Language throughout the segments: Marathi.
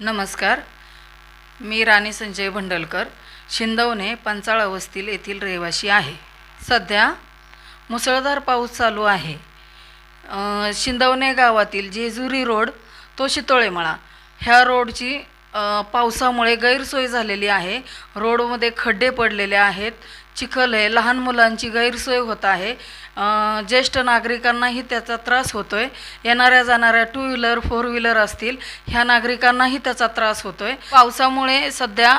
नमस्कार. मी राणी संजय भंडलकर शिंदवणे पंचाळ वस्तील येथील रहिवासी आहे. सध्या मुसळधार पाऊस चालू आहे. शिंदवणे गावातील जेजुरी रोड तो शितोळेमळा. ह्या रोडची पावसामुळे गैरसोय झालेली आहे. रोडमध्ये खड्डे पडलेले आहेत. चिखल आहे लहान मुलांची गैरसोय होत आहे. ज्येष्ठ नागरिकांनाही त्याचा त्रास होतो आहे येणाऱ्या जाणाऱ्या टू व्हीलर फोर व्हीलर असतील ह्या नागरिकांनाही त्याचा त्रास होतो आहे पावसामुळे सध्या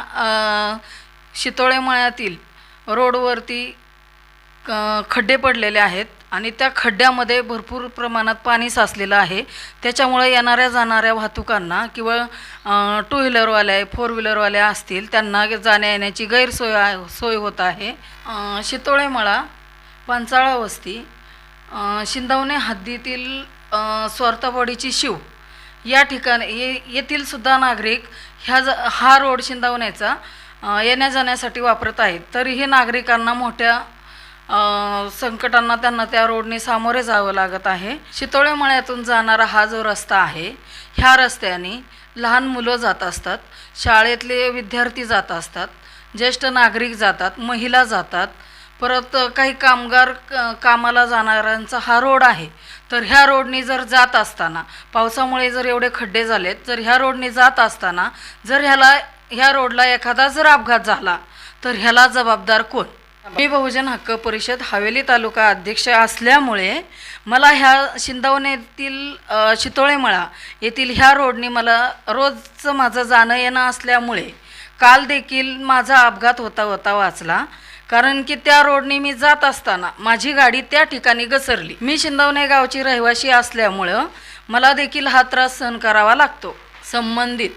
शितोळे मळ्यातील रोडवरती खड्डे पडलेले आहेत. आणि त्या खड्ड्यामध्ये भरपूर प्रमाणात पाणी साचलेलं आहे. त्याच्यामुळे येणाऱ्या जाणाऱ्या वाहतुकांना किंवा टू व्हीलरवाल्या फोर व्हीलरवाल्या असतील त्यांना जाण्या येण्याची गैरसोय सोय होत आहे. अ, शितोळेमळा पंचाळा वस्ती शिंदवणे हद्दीतील स्वार्थवाडीची शिव या ठिकाणी ये येथील सुद्धा नागरिक ह्या ज हा रोड शिंदवण्याचा येण्याजाण्यासाठी येण्या जाण्यासाठी वापरत आहेत. तरीही नागरिकांना मोठ्या संकटांना त्यांना त्या रोडने सामोरे जावं लागत आहे. शितोळे मळ्यातून जाणारा हा जो रस्ता आहे ह्या रस्त्याने लहान मुलं जात असतात शाळेतले विद्यार्थी जात असतात ज्येष्ठ नागरिक जातात महिला जातात. परत काही कामगार क- कामाला जाणाऱ्यांचा हा रोड आहे. तर ह्या रोडने जर जात असताना पावसामुळे जर एवढे खड्डे झालेत जर ह्या रोडने जात असताना जर ह्याला ह्या रोडला एखादा जर अपघात झाला तर ह्याला जबाबदार कोण? मी बहुजन हक्क परिषद हवेली तालुका अध्यक्ष असल्यामुळे मला ह्या शिंदवणेतील अ, शितोळेमळा येथील ह्या रोडने मला रोजचं माझं जाणं येणं असल्यामुळे काल देखील माझा अपघात होता होता वाचला. कारण की त्या रोडने मी जात असताना माझी गाडी त्या ठिकाणी घसरली. मी शिंदवणे गावची रहिवासी असल्यामुळं मला देखील हा त्रास सहन करावा लागतो. संबंधित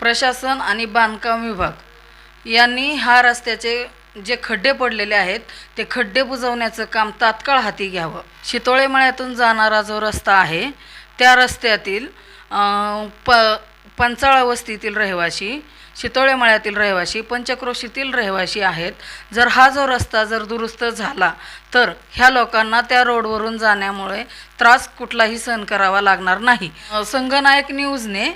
प्रशासन आणि बांधकाम विभाग यांनी हा रस्त्याचे जे खड्डे पडलेले आहेत ते खड्डे बुजवण्याचं काम तात्काळ हाती घ्यावं. शितोळे मळ्यातून जाणारा जो रस्ता आहे त्या रस्त्यातील प पंचाळा वस्तीतील रहिवाशी शितोळे मळ्यातील रहिवाशी पंचक्रोशीतील रहिवाशी आहेत. जर हा जो रस्ता जर दुरुस्त झाला तर ह्या लोकांना त्या रोडवरून जाण्यामुळे त्रास कुठलाही सहन करावा लागणार नाही. संघनायक संगनायक न्यूजने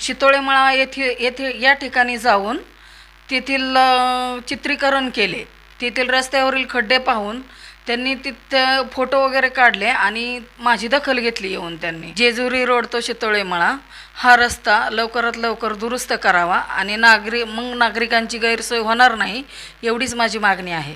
शितोळेमळा येथे येथे या ठिकाणी जाऊन तेथील चित्रीकरण केले. तेथील रस्त्यावरील खड्डे पाहून त्यांनी तिथं फोटो वगैरे काढले आणि माझी दखल घेतली येऊन त्यांनी. जेजुरी रोड तो शितोळेमळा हा रस्ता लवकरात लवकर दुरुस्त करावा आणि नागरिक मग नागरिकांची गैरसोय होणार नाही एवढीच माझी मागणी आहे.